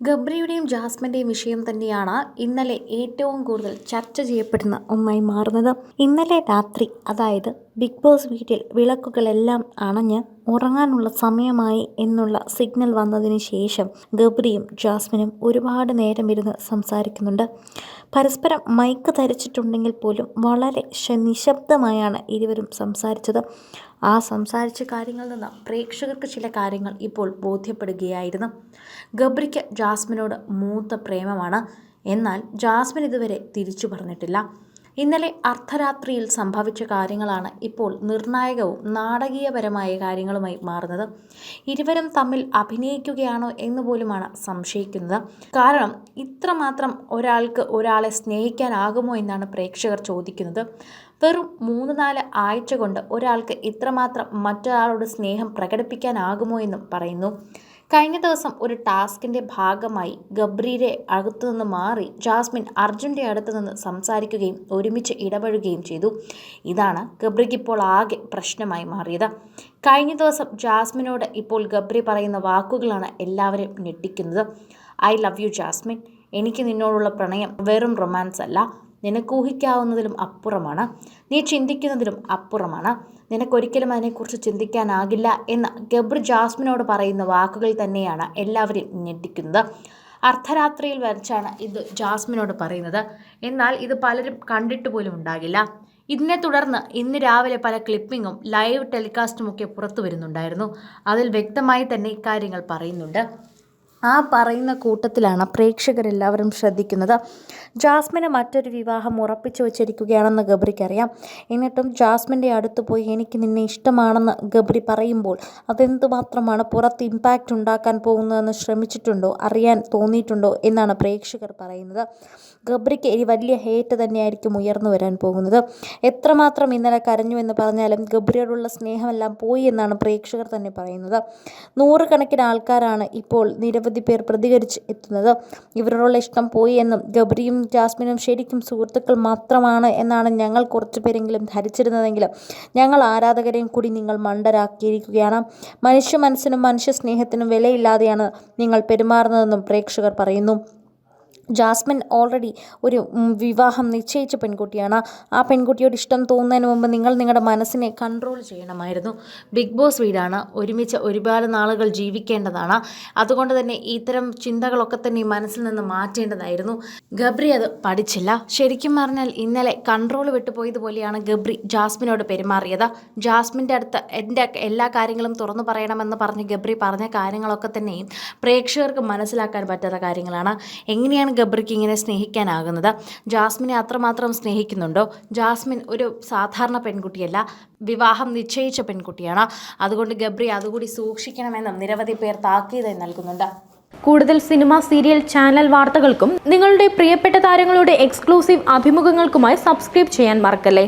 ഗബ്രിയുടെയും ജാസ്മിന്റെയും വിഷയം തന്നെയാണ് ഇന്നലെ ഏറ്റവും കൂടുതൽ ചർച്ച ചെയ്യപ്പെടുന്ന ഒന്നായി മാറുന്നത്. ഇന്നലെ രാത്രി അതായത് ബിഗ് ബോസ് വീട്ടിൽ വിളക്കുകളെല്ലാം അണഞ്ഞ് ഉറങ്ങാനുള്ള സമയമായി എന്നുള്ള സിഗ്നൽ വന്നതിന് ശേഷം ഗബ്രിയും ജാസ്മിനും ഒരുപാട് നേരം ഇരുന്ന് സംസാരിക്കുന്നുണ്ട്. പരസ്പരം മൈക്ക് ധരിച്ചിട്ടുണ്ടെങ്കിൽ പോലും വളരെ നിശബ്ദമായാണ് ഇരുവരും സംസാരിച്ചത്. ആ സംസാരിച്ച കാര്യങ്ങളിൽ നിന്ന് പ്രേക്ഷകർക്ക് ചില കാര്യങ്ങൾ ഇപ്പോൾ ബോധ്യപ്പെടുകയായിരുന്നു. ഗബ്രിക്ക് ജാസ്മിനോട് മൂത്ത പ്രേമമാണ്. എന്നാൽ ജാസ്മിൻ ഇതുവരെ തിരിച്ചു പറഞ്ഞിട്ടില്ല. ഇന്നലെ അർദ്ധരാത്രിയിൽ സംഭവിച്ച കാര്യങ്ങളാണ് ഇപ്പോൾ നിർണായകവും നാടകീയപരമായ കാര്യങ്ങളുമായി മാറുന്നത്. ഇരുവരും തമ്മിൽ അഭിനയിക്കുകയാണോ എന്ന് പോലുമാണ് സംശയിക്കുന്നത്. കാരണം ഇത്രമാത്രം ഒരാൾക്ക് ഒരാളെ സ്നേഹിക്കാനാകുമോ എന്നാണ് പ്രേക്ഷകർ ചോദിക്കുന്നത്. വെറും മൂന്ന് നാല് ആഴ്ച കൊണ്ട് ഒരാൾക്ക് ഇത്രമാത്രം മറ്റൊരാളോട് സ്നേഹം പ്രകടിപ്പിക്കാനാകുമോ എന്നും പറയുന്നു. കഴിഞ്ഞ ദിവസം ഒരു ടാസ്കിന്റെ ഭാഗമായി ഗബ്രീരെ അടുത്തുനിന്ന് മാറി ജാസ്മിൻ അർജുന്റെ അടുത്ത് നിന്ന് സംസാരിക്കുകയും ഒരുമിച്ച് ഇടപഴകുകയും ചെയ്തു. ഇതാണ് ഗബ്രിക്ക് ഇപ്പോൾ ആകെ പ്രശ്നമായി മാറിയത്. കഴിഞ്ഞ ദിവസം ജാസ്മിനോട് ഇപ്പോൾ ഗബ്രി പറയുന്ന വാക്കുകളാണ് എല്ലാവരെയും ഞെട്ടിക്കുന്നത്. I love you Jasmine. എനിക്ക് നിന്നോടുള്ള പ്രണയം വെറും റൊമാൻസ് അല്ല നിനക്ക് ഊഹിക്കാവുന്നതിലും അപ്പുറമാണ്. നീ ചിന്തിക്കുന്നതിലും അപ്പുറമാണ്. നിനക്കൊരിക്കലും അതിനെക്കുറിച്ച് ചിന്തിക്കാനാകില്ല എന്ന് ഗബ്രു ജാസ്മിനോട് പറയുന്ന വാക്കുകൾ തന്നെയാണ് എല്ലാവരെയും ഞെട്ടിക്കുന്നത്. അർദ്ധരാത്രിയിൽ വരച്ചാണ് ഇത് ജാസ്മിനോട് പറയുന്നത്. എന്നാൽ ഇത് പലരും കണ്ടിട്ട് പോലും ഉണ്ടാകില്ല. ഇതിനെ തുടർന്ന് ഇന്ന് രാവിലെ പല ക്ലിപ്പിങ്ങും ലൈവ് ടെലികാസ്റ്റും ഒക്കെ പുറത്തു വരുന്നുണ്ടായിരുന്നു. അതിൽ വ്യക്തമായി തന്നെ ഇക്കാര്യങ്ങൾ പറയുന്നുണ്ട്. ആ പറയുന്ന കൂട്ടത്തിലാണ് പ്രേക്ഷകരെല്ലാവരും ശ്രദ്ധിക്കുന്നത്. ജാസ്മിന് മറ്റൊരു വിവാഹം ഉറപ്പിച്ചു വച്ചിരിക്കുകയാണെന്ന് ഗബ്രിക്കറിയാം. എന്നിട്ടും ജാസ്മിന്റെ അടുത്ത് പോയി എനിക്ക് നിന്നെ ഇഷ്ടമാണെന്ന് ഗബ്രി പറയുമ്പോൾ അതെന്തുമാത്രമാണ് പുറത്ത് ഇമ്പാക്റ്റ് ഉണ്ടാക്കാൻ പോകുന്നതെന്ന് ശ്രമിച്ചിട്ടുണ്ടോ അറിയാൻ തോന്നിയിട്ടുണ്ടോ എന്നാണ് പ്രേക്ഷകർ പറയുന്നത്. ഗബ്രിക്ക് ഇനി വലിയ ഹേറ്റ് തന്നെയായിരിക്കും ഉയർന്നു വരാൻ പോകുന്നത്. എത്രമാത്രം ഇന്നലെ കരഞ്ഞു എന്ന് പറഞ്ഞാലും ഗബ്രിയോടുള്ള സ്നേഹമെല്ലാം പോയി എന്നാണ് പ്രേക്ഷകർ തന്നെ പറയുന്നത്. നൂറുകണക്കിന് ആൾക്കാരാണ് ഇപ്പോൾ നിരവധി പേർ പ്രതികരിച്ച് എത്തുന്നത്. ഇവരോടുള്ള ഇഷ്ടം പോയി എന്നും ഗബ്രിയും ജാസ്മിനും ശരിക്കും സുഹൃത്തുക്കൾ മാത്രമാണ് എന്നാണ് ഞങ്ങൾ കുറച്ച് പേരെങ്കിലും ധരിച്ചിരുന്നതെങ്കിലും ഞങ്ങൾ ആരാധകരെയും കൂടി നിങ്ങൾ മണ്ടരാക്കിയിരിക്കുകയാണ്. മനുഷ്യ മനസ്സിനും മനുഷ്യ സ്നേഹത്തിനും വിലയില്ലാതെയാണ് നിങ്ങൾ പെരുമാറുന്നതെന്നും പ്രേക്ഷകർ പറയുന്നു. ജാസ്മിൻ ഓൾറെഡി ഒരു വിവാഹം നിശ്ചയിച്ച പെൺകുട്ടിയാണ്. ആ പെൺകുട്ടിയോട് ഇഷ്ടം തോന്നുന്നതിന് മുമ്പ് നിങ്ങൾ നിങ്ങളുടെ മനസ്സിനെ കൺട്രോൾ ചെയ്യണമായിരുന്നു. ബിഗ് ബോസ് വീടാണ്. ഒരുമിച്ച് ഒരുപാട് നാളുകൾ ജീവിക്കേണ്ടതാണ്. അതുകൊണ്ട് തന്നെ ഇത്തരം ചിന്തകളൊക്കെ തന്നെ മനസ്സിൽ നിന്ന് മാറ്റേണ്ടതായിരുന്നു. ഗബ്രി അത് പഠിച്ചില്ല. ശരിക്കും പറഞ്ഞാൽ ഇന്നലെ കൺട്രോൾ വിട്ടുപോയതുപോലെയാണ് ഗബ്രി ജാസ്മിനോട് പെരുമാറിയത്. ജാസ്മിന്റെ അടുത്ത് എന്റെ എല്ലാ കാര്യങ്ങളും തുറന്നു പറയണമെന്ന് പറഞ്ഞ് ഗബ്രി പറഞ്ഞ കാര്യങ്ങളൊക്കെ തന്നെയും പ്രേക്ഷകർക്ക് മനസ്സിലാക്കാൻ പറ്റാത്ത കാര്യങ്ങളാണ്. എങ്ങനെയാണ് ഗബ്രിക്ക് ഇങ്ങനെ സ്നേഹിക്കാനാകുന്നത്. ജാസ്മിനെ അത്രമാത്രം സ്നേഹിക്കുന്നുണ്ടോ? ജാസ്മിൻ ഒരു സാധാരണ പെൺകുട്ടിയല്ല വിവാഹം നിശ്ചയിച്ച പെൺകുട്ടിയാണ്. അതുകൊണ്ട് ഗബ്രി അതുകൂടി സൂക്ഷിക്കണമെന്നും നിരവധി പേർ താക്കീത് നൽകുന്നുണ്ട്. കൂടുതൽ സിനിമ സീരിയൽ ചാനൽ വാർത്തകൾക്കും നിങ്ങളുടെ പ്രിയപ്പെട്ട താരങ്ങളുടെ എക്സ്ക്ലൂസീവ് അഭിമുഖങ്ങൾക്കുമായി സബ്സ്ക്രൈബ് ചെയ്യാൻ മറക്കല്ലേ?